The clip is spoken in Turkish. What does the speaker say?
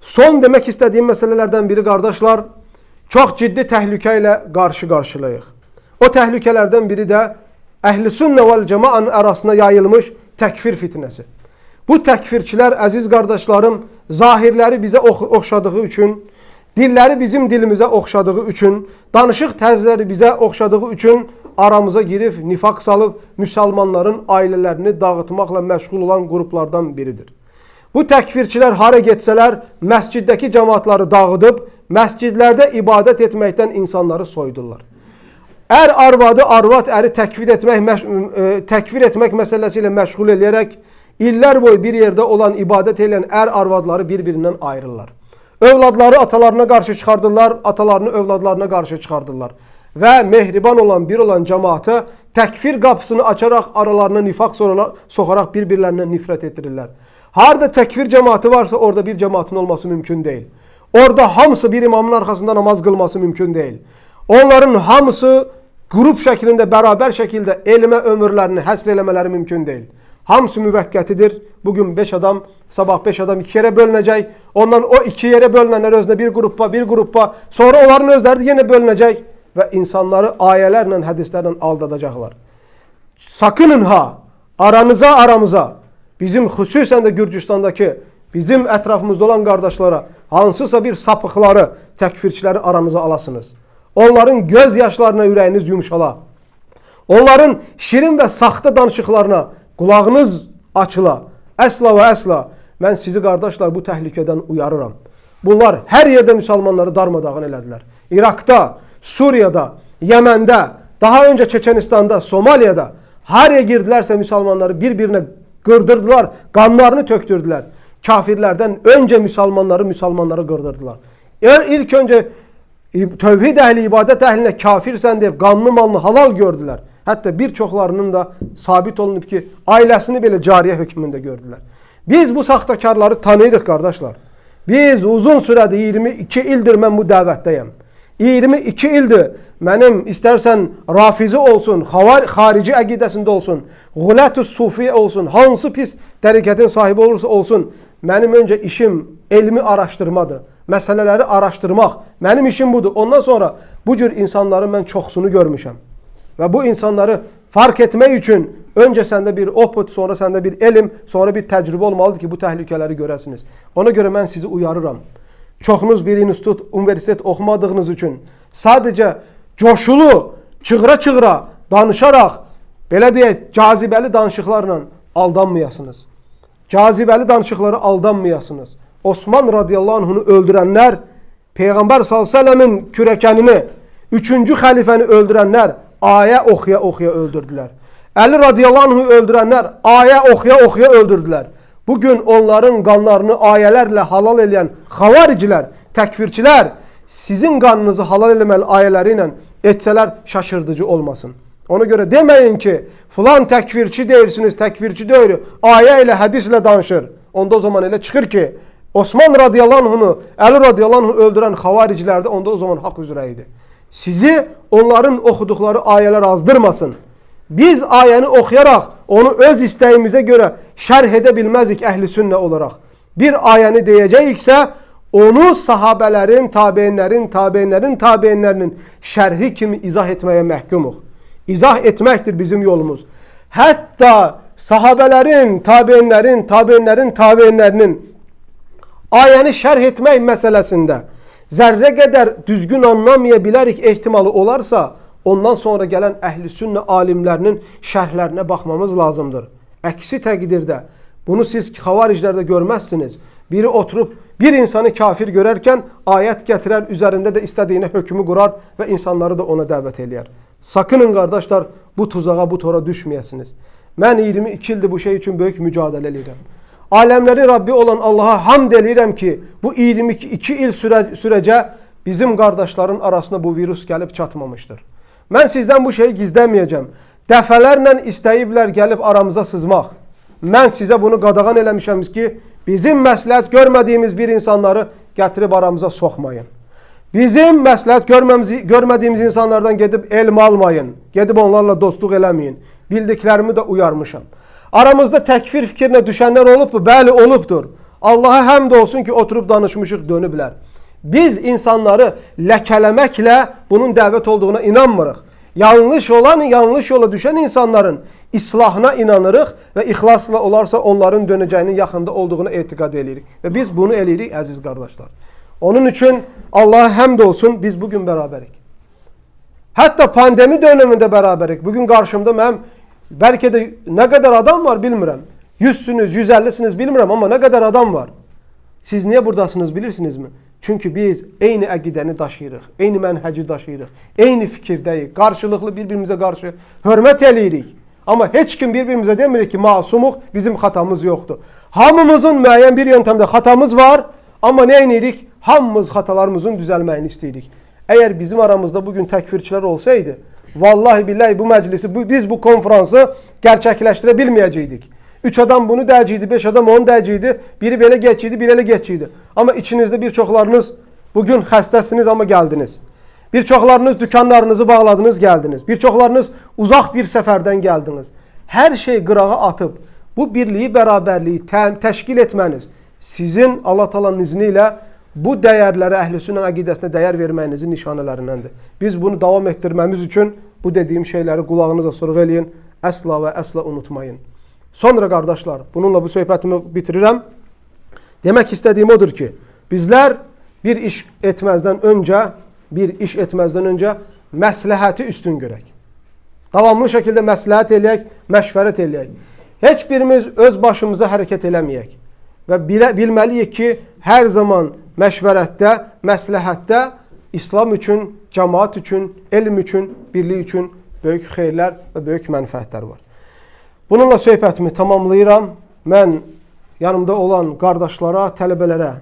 Son demek istediğim meselelerden biri kardeşler, çok ciddi tehlikeyle karşı karşılayıq. O tehlikelerden biri de ehli sünne vel cemaanın arasına yayılmış tekfir fitnesi. Bu tekfirçiler aziz kardeşlerim zahirleri bize ox- oxşadığı için, dilleri bizim dilimize oxşadığı için, danışıq tərzləri bize oxşadığı için aramıza girip nifak salıp Müslümanların ailelerini dağıtmakla meşgul olan gruplardan biridir. Bu tekfirçiler hara getsələr, məsciddəki cemaatları dağıdıb, məscidlərdə ibadət etməkdən insanları soydurlar. Er arvadı arvad əri təkfir etmək, məş- e, təkfir etmək məsələsi ilə məşğul eləyərək illər boyu bir yerdə olan ibadət edən er arvadları bir-birindən ayrılırlar. Övladları atalarına qarşı çıxardırlar, atalarını övladlarına qarşı çıxardırlar. Və mehriban olan bir olan cemaatı təkfir qapısını açaraq aralarına nifaq sonra- soxaraq bir-birlərinə nifrət etdirirlər. Harda təkfir cemaati varsa orada bir cemaatin olması mümkün değil. Orada hamısı bir imamın arkasında namaz kılması mümkün değil. Onların hamısı grup şeklinde beraber şekilde elime ömürlerini həsr eləmələri mümkün değil. Hamısı müvəqqətidir. Bugün 5 adam, sabah 5 adam iki yere bölünecek. Ondan o iki yere bölünenler özünə bir gruppa, bir gruppa. Sonra onların özləri də yenə bölünecek ve insanları ayələrlə, hədislərlə aldadacaqlar. Sakının ha aranıza aramıza bizim xüsusən də Gürcüstandakı bizim ətrafımızda olan qardaşlara hansısa bir sapıqları, təkfirçiləri aranıza alasınız. Onların göz yaşlarına ürəyiniz yumuşala. Onların şirin və saxta danışıqlarına qulağınız açıla. Əsla və əsla mən sizi qardaşlar bu təhlükədən uyarıram. Bunlar hər yerdə müsəlmanları darmadağın elədilər. İraqda, Suriyada, Yəməndə, daha önce Çeçenistanda, Somaliyada haraya girdilərsə müsəlmanları bir-birinə qırdırdılar, qanlarını tökdürdülər. Kafirlərdən öncə müsəlmanları, müsəlmanları qırdırdılar. Eğer ilk önce tövhid əhli, ibadət əhlinə kafirsən deyib qanlı malını halal gördülər. Hətta bir çoxlarının da sabit olunub ki, ailəsini belə cariyə hökmündə gördülər. Biz bu saxtakarları tanıyırıq qardaşlar. Biz uzun sürədir 22 ildir mən bu dəvətdəyəm. 22 ildir mənim istərsən rafizi olsun, xavar, xarici əqidəsində olsun,ğulətü sufi olsun, hansı pis tərikətin sahibi olursa olsun, mənim öncə işim elmi araşdırmadır. Məsələləri araşdırmaq mənim işim budur. Ondan sonra bu cür insanların mən çoxsunu görmüşəm. Və bu insanları fark etmək üçün öncə səndə bir oput, sonra səndə bir elm, sonra bir təcrübə olmalıdır ki, bu təhlükələri görəsiniz. Ona görə mən sizi uyarıram. Çoxunuz bir institut, universitet oxumadığınız üçün sadəcə coşulu, çığıra-çığıra, danışaraq, belə deyək, cazibəli danışıqlarla aldanmayasınız. Cazibəli danışıqları aldanmayasınız. Osman radiyallahu anhunu öldürənlər, Peyğəmbər s.ə.v-in kürəkənini, üçüncü xəlifəni öldürənlər ayə oxuya-oxuya öldürdülər. Əli radiyallahu anhu öldürənlər ayə oxuya-oxuya öldürdülər. Bugün onların qanlarını ayələrlə halal eləyən xavaricilər, təkfirçilər sizin qanınızı halal eləməli ayələri ilə etsələr şaşırdıcı olmasın. Ona görə deməyin ki, filan təkfirçi deyirsiniz, təkfirçi deyil, ayə ilə, hədislə danışır. Onda o zaman elə çıxır ki, Osman Əli radiyallahu anhu öldürən xavaricilər də onda o zaman haqq üzrə idi. Sizi onların oxuduqları ayələr azdırmasın. Biz ayəni oxuyaraq onu öz istəyimizə görə şərh edə bilməzik əhli sünnə olaraq. Bir ayəni deyəcəyiksə onu sahabələrin, tabeinlərin, tabeinlərin, tabeinlərinin şərhi kimi izah etməyə məhkumuq. İzah etməkdir bizim yolumuz. Hətta sahabələrin, tabeinlərin, tabeinlərin, tabeinlərinin ayəni şərh etmək məsələsində zərrə qədər düzgün anlamaya bilərik ehtimalı olarsa, ondan sonra gələn əhli sünnə alimlərinin şərhlərinə baxmamız lazımdır. Əksi təqdirdə bunu siz xavariclərdə görməzsiniz. Biri oturub bir insanı kafir görərkən ayət gətirər, üzərində də istədiyinə hökmü qurar və insanları da ona dəvət eləyər. Sakının qardaşlar bu tuzağa, bu tora düşməyəsiniz. Mən 22 ildir bu şey üçün böyük mücadilə edirəm. Aləmlərin Rabbi olan Allaha hamd eləyirəm ki, bu 22 il sürə, sürəcə bizim qardaşların arasına bu virus gəlib çatmamışdır. Mən sizdən bu şeyi gizləməyəcəm. Dəfələrlə istəyiblər gəlib aramıza sızmaq. Mən sizə bunu qadağan eləmişəm ki, bizim məsləhət görmədiyimiz bir insanları gətirib aramıza soxmayın. Bizim məsləhət görmədiyimiz insanlardan gedib elm almayın. Gedib onlarla dostluq eləməyin. Bildiklərimi də uyarmışam. Aramızda təkfir fikrinə düşənlər olubmu? Bəli, olubdur. Allaha həmd olsun ki, oturub danışmışıq dönüblər. Biz insanları ləkələməklə bunun dəvət olduğuna inanmırıq. Yanlış olan, yanlış yola düşən insanların islahına inanırıq və ixlasla olarsa onların dönəcəyinin yaxında olduğunu etiqad edirik. Və biz bunu eləyirik əziz qardaşlar. Onun üçün Allaha həmd olsun biz bugün bərabərik. Hətta pandemi dövründə bərabərik. Bugün qarşımda mənim bəlkə də nə qədər adam var bilmirəm. 100-sünüz, 150-siniz bilmirəm amma nə qədər adam var. Siz niyə buradasınız bilirsinizmi? Çünki biz eyni əqidəni daşıyırıq, eyni mənhəci daşıyırıq, eyni fikirdəyik, qarşılıqlı bir-birimizə qarşı hörmət eləyirik. Amma heç kim bir-birimizə demirik ki, masumuq, bizim xatamız yoxdur. Hamımızın müəyyən bir yöntəmdə xatamız var, amma nə edirik? Hamımız xatalarımızın düzəlməyini istəyirik. Əgər bizim aramızda bugün təkfirçilər olsaydı, vallahi billahi bu məclisi, bu, biz bu konfransı gerçəkləşdirə bilməyəcəkdik. Üç adam bunu dəyəcəkdi, beş adam onu dəyəcəkdi, biri belə geçəcəkdi, biri elə geçəcəkdi. Amma içinizdə bir çoxlarınız bugün xəstəsiniz amma gəldiniz. Bir çoxlarınız dükanlarınızı bağladınız, gəldiniz. Bir çoxlarınız uzaq bir səfərdən gəldiniz. Hər şey qırağa atıb bu birliyi, bərabərliyi tə təşkil etməniz sizin Allah Taala'nın izni ilə bu dəyərlərə əhlüsünnə əqidəsinə dəyər verməyinizin nişanələrindəndir. Biz bunu davam etdirməmiz üçün bu dediyim şeyləri qulağınıza sorğu eləyin. Əsla və əsla unutmayın. Sonra qardaşlar, bununla bu söhbətimi bitirirəm. Demək istədiyim odur ki, bizlər bir iş etməzdən öncə, bir iş etməzdən öncə məsləhəti üstün görək. Davamlı şəkildə məsləhət eləyək, məşvərət eləyək. Heç birimiz öz başımıza hərəkət eləməyək. Və bilə, bilməliyik ki, hər zaman məşvərətdə, məsləhətdə İslam üçün, cəmaat üçün, elm üçün, birlik üçün böyük xeyirlər və böyük mənfəətlər var. Bununla söhbətimi tamamlayıram. Mən yanımda olan qardaşlara, tələbələrə